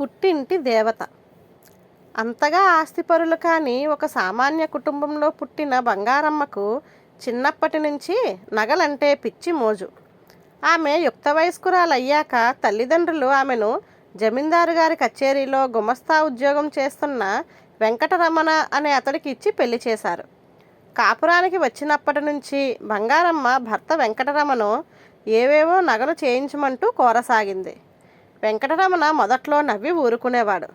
పుట్టింటి దేవత. అంతగా ఆస్తిపరులు కాని ఒక సామాన్య కుటుంబంలో పుట్టిన బంగారమ్మకు చిన్నప్పటి నుంచి నగలంటే పిచ్చి మోజు. ఆమె యుక్త వయస్కురాలయ్యాక తల్లిదండ్రులు ఆమెను జమీందారు గారి కచేరీలో గుమస్తా ఉద్యోగం చేస్తున్న వెంకటరమణ అనే అతడికి ఇచ్చి పెళ్ళి చేశారు. కాపురానికి వచ్చినప్పటి నుంచి బంగారమ్మ భర్త వెంకటరమను ఏవేవో నగలు చేయించమంటూ కోరసాగింది. వెంకటరమణ మొదట్లో నవ్వి ఊరుకునేవాడు.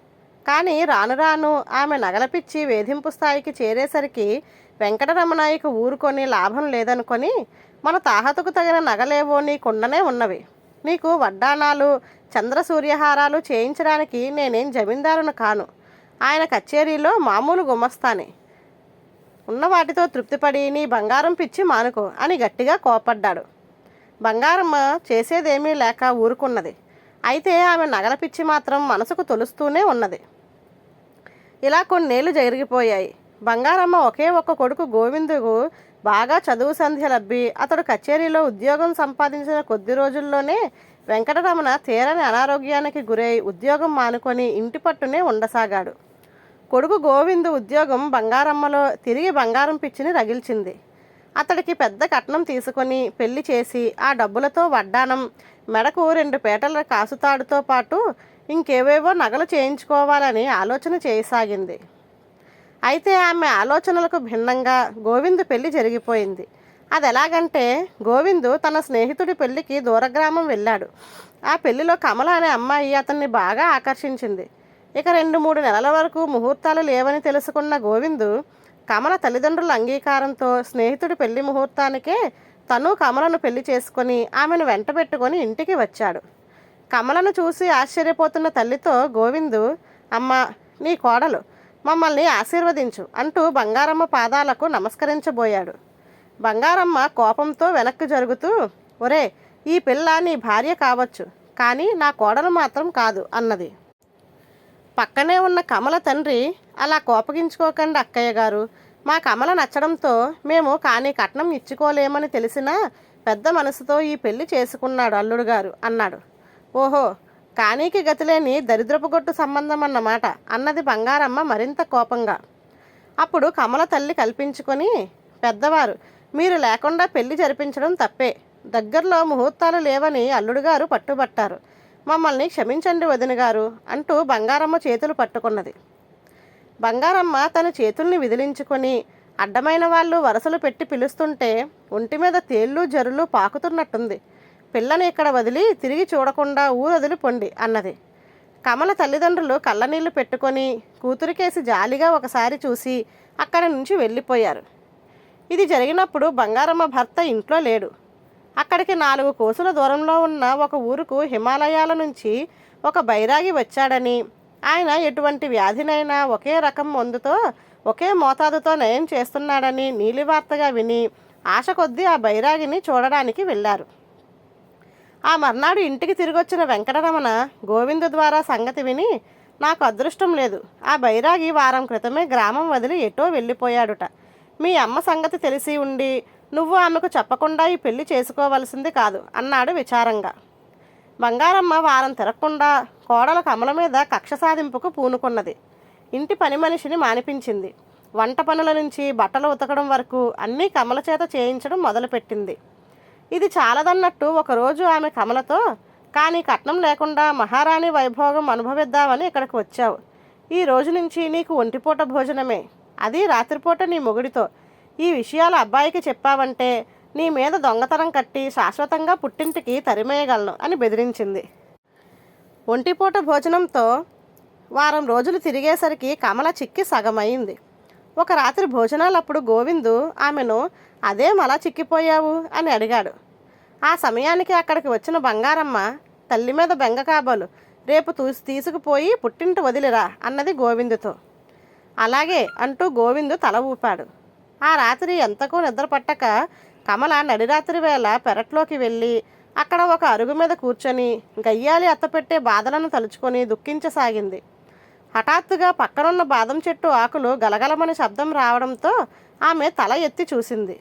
కానీ రాను రాను ఆమె నగల పిచ్చి వేధింపు స్థాయికి చేరేసరికి వెంకటరమణయ్యకు ఊరుకొని లాభం లేదనుకొని మన తాహతకు తగిన నగలేవో నీకుండనే ఉన్నవి. నీకు వడ్డాణాలు చంద్రసూర్యహారాలు చేయించడానికి నేనేం జమీందారును కాను. ఆయన కచేరీలో మామూలు గుమస్తానే. ఉన్న వాటితో తృప్తిపడి నీ బంగారం పిచ్చి మానుకో అని గట్టిగా కోపడ్డాడు బంగారమ్మ చేసేదేమీ లేక ఊరుకున్నది. అయితే ఆమె నగల పిచ్చి మాత్రం మనసుకు తొలుస్తూనే ఉన్నది. ఇలా కొన్నేళ్ళు జరిగిపోయాయి. బంగారమ్మ ఒకే ఒక్క కొడుకు గోవిందుకు బాగా చదువు సంధ్య లబ్బి. అతడు కచేరీలో ఉద్యోగం సంపాదించిన కొద్ది రోజుల్లోనే వెంకటరమణ తీరని అనారోగ్యానికి గురై ఉద్యోగం మానుకొని ఇంటి పట్టునే ఉండసాగాడు. కొడుకు గోవిందు ఉద్యోగం బంగారమ్మలో తిరిగి బంగారం పిచ్చిని రగిల్చింది. అతడికి పెద్ద కట్నం తీసుకొని పెళ్ళి చేసి ఆ డబ్బులతో వడ్డానం మెడకు రెండు పేటల కాసుతాడుతో పాటు ఇంకేవేవో నగలు చేయించుకోవాలని ఆలోచన చేయసాగింది. అయితే ఆమె ఆలోచనలకు భిన్నంగా గోవిందు పెళ్ళి జరిగిపోయింది. అది ఎలాగంటే గోవిందు తన స్నేహితుడి పెళ్ళికి దూరగ్రామం వెళ్ళాడు. ఆ పెళ్ళిలో కమల అనే అమ్మాయి అతన్ని బాగా ఆకర్షించింది. ఇక రెండు మూడు నెలల వరకు ముహూర్తాలు లేవని తెలుసుకున్న గోవిందు కమల తల్లిదండ్రుల అంగీకారంతో స్నేహితుడి పెళ్ళి ముహూర్తానికే తను కమలను పెళ్ళి చేసుకొని ఆమెను వెంట పెట్టుకొని ఇంటికి వచ్చాడు. కమలను చూసి ఆశ్చర్యపోతున్న తల్లితో గోవిందు అమ్మ నీ కోడలు మమ్మల్ని ఆశీర్వదించు అంటూ బంగారమ్మ పాదాలకు నమస్కరించబోయాడు. బంగారమ్మ కోపంతో వెనక్కి జరుగుతూ ఒరే ఈ పిల్ల నీ భార్య కావచ్చు కానీ నా కోడలు మాత్రం కాదు అన్నది. పక్కనే ఉన్న కమల తండ్రి అలా కోపగించుకోకండి అక్కయ్య గారు మా కమల నచ్చడంతో మేము కానీ కట్నం ఇచ్చుకోలేమని తెలిసినా పెద్ద మనసుతో ఈ పెళ్ళి చేసుకున్నాడు అల్లుడు గారు అన్నాడు. ఓహో కానీకి గతిలేని దరిద్రపు గొట్టు సంబంధం అన్నమాట అన్నది బంగారమ్మ మరింత కోపంగా. అప్పుడు కమల తల్లి కల్పించుకొని పెద్దవారు మీరు లేకుండా పెళ్ళి జరిపించడం తప్పే. దగ్గరలో ముహూర్తాలు లేవని అల్లుడు గారు పట్టుబట్టారు. మమ్మల్ని క్షమించండి వదిన గారు అంటూ బంగారమ్మ చేతులు పట్టుకున్నది. బంగారమ్మ తన చేతుల్ని విదిలించుకొని అడ్డమైన వాళ్ళు వరసలు పెట్టి పిలుస్తుంటే ఒంటి మీద తేళ్ళు జరులు పాకుతున్నట్టుంది. పిల్లని ఇక్కడ వదిలి తిరిగి చూడకుండా ఊరొదిలి పొండి అన్నది. కమల తల్లిదండ్రులు కళ్ళనీళ్ళు పెట్టుకొని కూతురికేసి జాలిగా ఒకసారి చూసి అక్కడి నుంచి వెళ్ళిపోయారు. ఇది జరిగినప్పుడు బంగారమ్మ భర్త ఇంట్లో లేడు. అక్కడికి నాలుగు కోసుల దూరంలో ఉన్న ఒక ఊరుకు హిమాలయాల నుంచి ఒక బైరాగి వచ్చాడని ఆయన ఎటువంటి వ్యాధినైనా ఒకే రకం మందుతో ఒకే మోతాదుతో నయం చేస్తున్నాడని నీలివార్తగా విని ఆశ కొద్దీ ఆ బైరాగిని చూడడానికి వెళ్ళారు. ఆ మర్నాడు ఇంటికి తిరిగొచ్చిన వెంకటరమణ గోవిందు ద్వారా సంగతి విని నాకు అదృష్టం లేదు. ఆ బైరాగి వారం క్రితమే గ్రామం వదిలి ఎటో వెళ్ళిపోయాడుట. మీ అమ్మ సంగతి తెలిసి ఉండి నువ్వు ఆమెకు చెప్పకుండా ఈ పెళ్ళి చేసుకోవలసింది కాదు అన్నాడు విచారంగా. బంగారమ్మ వారం తిరగకుండా కోడల కమల మీద కక్ష సాధింపుకు పూనుకున్నది. ఇంటి పని మనిషిని మానిపించింది. వంట పనుల నుంచి బట్టలు ఉతకడం వరకు అన్నీ కమల చేత చేయించడం మొదలుపెట్టింది. ఇది చాలదన్నట్టు ఒకరోజు ఆమె కమలతో కానీ కట్నం లేకుండా మహారాణి వైభోగం అనుభవిద్దామని ఇక్కడికి వచ్చావు. ఈ రోజు నుంచి నీకు ఒంటిపూట భోజనమే. అది రాత్రిపూట నీ మొగుడితో. ఈ విషయాలు అబ్బాయికి చెప్పావంటే నీ మీద దొంగతనం కట్టి శాశ్వతంగా పుట్టింటికి తరిమేయగలను అని బెదిరించింది. ఒంటిపూట భోజనంతో వారం రోజులు తిరిగేసరికి కమల చిక్కి సగమైంది. ఒక రాత్రి భోజనాలప్పుడు గోవిందు ఆమెను అదే మలా చిక్కిపోయావు? అని అడిగాడు. ఆ సమయానికి అక్కడికి వచ్చిన బంగారమ్మ తల్లి మీద బెంగ కాబోలు రేపు తూసి తీసుకుపోయి పుట్టింటి వదిలిరా అన్నది గోవిందుతో. అలాగే అంటూ గోవిందు తల ఊపాడు. ఆ రాత్రి ఎంతకో నిద్ర పట్టక కమల నడిరాత్రి వేళ పెరట్లోకి వెళ్ళి అక్కడ ఒక అరుగు మీద కూర్చొని గయ్యాలి అత్తపెట్టే బాధలను తలుచుకొని దుఃఖించసాగింది. హఠాత్తుగా పక్కనున్న బాదం చెట్టు ఆకులు గలగలమని శబ్దం రావడంతో ఆమె తల ఎత్తి చూసింది.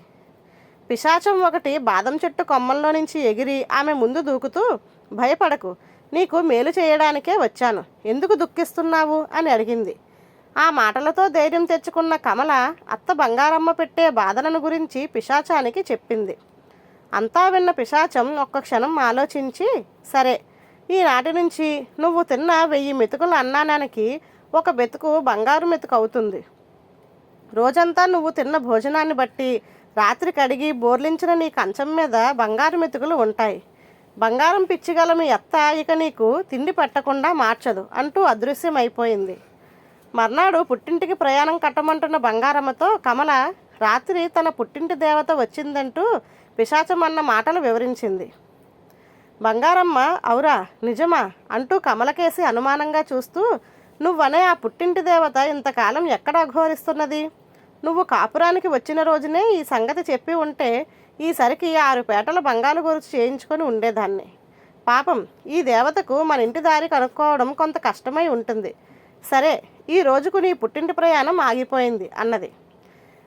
పిశాచం ఒకటి బాదం చెట్టు కొమ్మల్లో నుంచి ఎగిరి ఆమె ముందు దూకుతూ భయపడకు నీకు మేలు చేయడానికే వచ్చాను. ఎందుకు దుఃఖిస్తున్నావు? అని అడిగింది. ఆ మాటలతో ధైర్యం తెచ్చుకున్న కమల అత్త బంగారమ్మ పెట్టే బాధలను గురించి పిశాచానికి చెప్పింది. అంతా విన్న పిశాచం ఒక్క క్షణం ఆలోచించి సరే ఈనాటి నుంచి నువ్వు తిన్న వెయ్యి మెతుకుల అన్నానానికి ఒక మెతుకు బంగారు మెతుకు అవుతుంది. రోజంతా నువ్వు తిన్న భోజనాన్ని బట్టి రాత్రి కడిగి బోర్లించిన నీ కంచం మీద బంగారు మెతుకులు ఉంటాయి. బంగారం పిచ్చిగల మీ అత్త ఇక నీకు తిండి పెట్టకుండా మార్చదు అంటూ అదృశ్యమైపోయింది. మర్నాడు పుట్టింటికి ప్రయాణం కట్టమంటున్న బంగారమ్మతో కమల రాత్రి తన పుట్టింటి దేవత వచ్చిందంటూ పిశాచం అన్న మాటలు వివరించింది. బంగారమ్మ అవురా నిజమా? అంటూ కమలకేసి అనుమానంగా చూస్తూ నువ్వనే ఆ పుట్టింటి దేవత ఇంతకాలం ఎక్కడ అఘోరిస్తున్నది నువ్వు కాపురానికి వచ్చిన రోజునే ఈ సంగతి చెప్పి ఉంటే ఈసరికి ఆరు పేటల బంగారు గురించి చేయించుకొని ఉండేదాన్ని. పాపం ఈ దేవతకు మన ఇంటి దారి కనుక్కోవడం కొంత కష్టమై ఉంటుంది. సరే ఈ రోజుకు నీ పుట్టింటి ప్రయాణం ఆగిపోయింది అన్నది.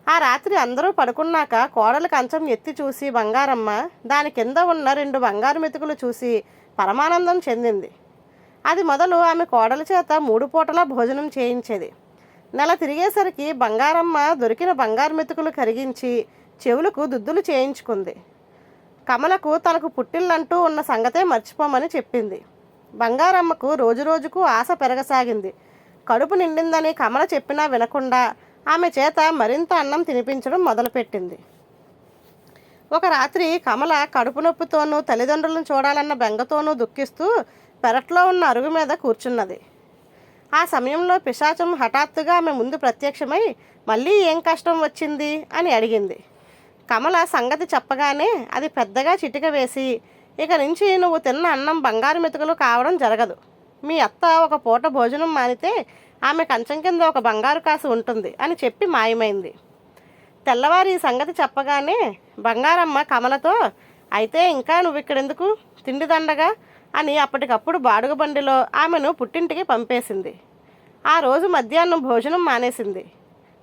ఆ రాత్రి అందరూ పడుకున్నాక కోడలు కంచం ఎత్తి చూసి బంగారమ్మ దాని కింద ఉన్న రెండు బంగారు మెతుకులు చూసి పరమానందం చెందింది. అది మొదలు ఆమె కోడల చేత మూడు పూటలా భోజనం చేయించేది. నెల తిరిగేసరికి బంగారమ్మ దొరికిన బంగారు మెతుకులు కరిగించి చెవులకు దుద్దులు చేయించుకుంది. కమలకు తనకు పుట్టిల్లంటూ ఉన్న సంగతే మర్చిపోమని చెప్పింది. బంగారమ్మకు రోజురోజుకు ఆశ పెరగసాగింది. కడుపు నిండిందని కమల చెప్పినా వినకుండా ఆమె చేత మరింత అన్నం తినిపించడం మొదలుపెట్టింది. ఒక రాత్రి కమల కడుపు నొప్పితోనూ తల్లిదండ్రులను చూడాలన్న బెంగతోనూ దుఃఖిస్తూ పెరట్లో ఉన్న అరుగు మీద కూర్చున్నది. ఆ సమయంలో పిశాచం హఠాత్తుగా ఆమె ముందు ప్రత్యక్షమై మళ్ళీ ఏం కష్టం వచ్చింది? అని అడిగింది. కమల సంగతి చెప్పగానే అది పెద్దగా చిటిక వేసి ఇక నుంచి నువ్వు తిన్న అన్నం బంగారు మెతుకులు కావడం జరగదు. మీ అత్త ఒక పూట భోజనం మానితే ఆమె కంచం కింద ఒక బంగారు కాసు ఉంటుంది అని చెప్పి మాయమైంది. తెల్లవారి ఈ సంగతి చెప్పగానే బంగారమ్మ కమలతో అయితే ఇంకా నువ్వు ఇక్కడెందుకు? తిండి దండగా? అని అప్పటికప్పుడు బాడుగ బండిలో ఆమెను పుట్టింటికి పంపేసింది. ఆ రోజు మధ్యాహ్నం భోజనం మానేసింది.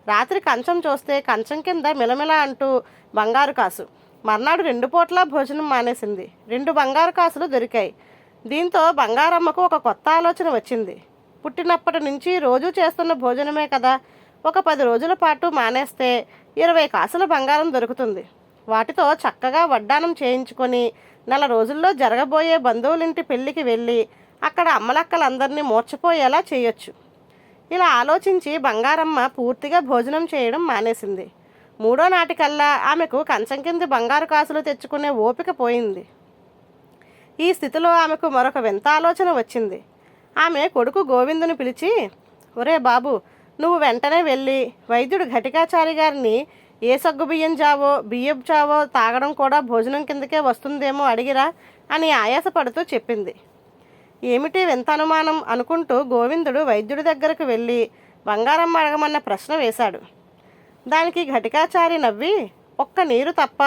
రాత్రి కంచం చూస్తే కంచం కింద మిలమిల అంటూ బంగారు కాసు. మర్నాడు రెండు పూట్ల భోజనం మానేసింది. రెండు బంగారు కాసులు దొరికాయి. దీంతో బంగారమ్మకు ఒక కొత్త ఆలోచన వచ్చింది. పుట్టినప్పటి నుంచి రోజు చేస్తున్న భోజనమే కదా. ఒక పది రోజుల పాటు మానేస్తే ఇరవై కాసుల బంగారం దొరుకుతుంది. వాటితో చక్కగా వడ్డానం చేయించుకొని నెల రోజుల్లో జరగబోయే బంధువులింటి పెళ్ళికి వెళ్ళి అక్కడ అమ్మలక్కలందరినీ మూర్చపోయేలా చేయొచ్చు. ఇలా ఆలోచించి బంగారమ్మ పూర్తిగా భోజనం చేయడం మానేసింది. మూడో నాటికల్లా ఆమెకు కంచం కింది బంగారు కాసులు తెచ్చుకునే ఓపిక పోయింది. ఈ స్థితిలో ఆమెకు మరొక వింత ఆలోచన వచ్చింది. ఆమె కొడుకు గోవిందుని పిలిచి ఒరే బాబు నువ్వు వెంటనే వెళ్ళి వైద్యుడు ఘటికాచారి గారిని ఏ సగ్గు బియ్యం చావో బియ్యం చావో తాగడం కూడా భోజనం కిందకే వస్తుందేమో అడిగిరా అని ఆయాసపడుతూ చెప్పింది. ఏమిటి వింత అనుమానం? అనుకుంటూ గోవిందుడు వైద్యుడి దగ్గరకు వెళ్ళి బంగారం అడగమన్న ప్రశ్న వేశాడు. దానికి ఘటికాచారి నవ్వి ఒక్క నీరు తప్ప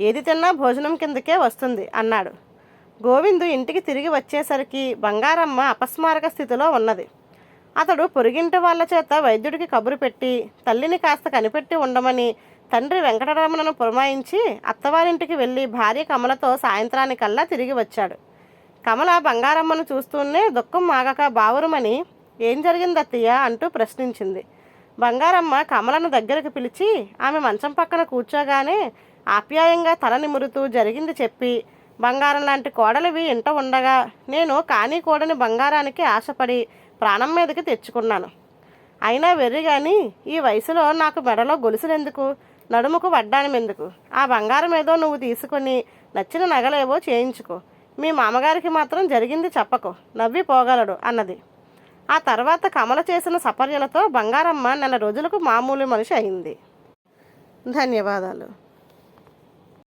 ఏది తిన్నా భోజనం కిందకే వస్తుంది అన్నాడు. గోవిందు ఇంటికి తిరిగి వచ్చేసరికి బంగారమ్మ అపస్మారక స్థితిలో ఉన్నది. అతడు పొరుగింటి వాళ్ళ చేత వైద్యుడికి కబురు పెట్టి తల్లిని కాస్త కనిపెట్టి ఉండమని తండ్రి వెంకటరమణను పురమాయించి అత్తవారింటికి వెళ్ళి భార్య కమలతో సాయంత్రానికల్లా తిరిగి వచ్చాడు. కమల బంగారమ్మను చూస్తూనే దుఃఖం ఆగక బావురమని ఏం జరిగింది అత్తయ్య అంటూ ప్రశ్నించింది. బంగారమ్మ కమలను దగ్గరకు పిలిచి ఆమె మంచం పక్కన కూర్చోగానే ఆప్యాయంగా తల నిమురుతూ జరిగింది చెప్పి బంగారం లాంటి కోడలివి ఇంట ఉండగా నేను కానీ కోడని బంగారానికి ఆశపడి ప్రాణం మీదకి తెచ్చుకున్నాను. అయినా వెర్రి కానీ ఈ వయసులో నాకు మెడలో గొలుసులెందుకు? నడుముకు వడ్డానం ఎందుకు ఆ బంగారం ఏదో నువ్వు తీసుకొని నచ్చిన నగలేవో చేయించుకో. మీ మామగారికి మాత్రం జరిగింది చెప్పకు. నవ్వి పోగలడు అన్నది. ఆ తర్వాత కమల చేసిన సపర్యలతో బంగారమ్మ నెల రోజులకు మామూలు మనిషి అయింది. ధన్యవాదాలు.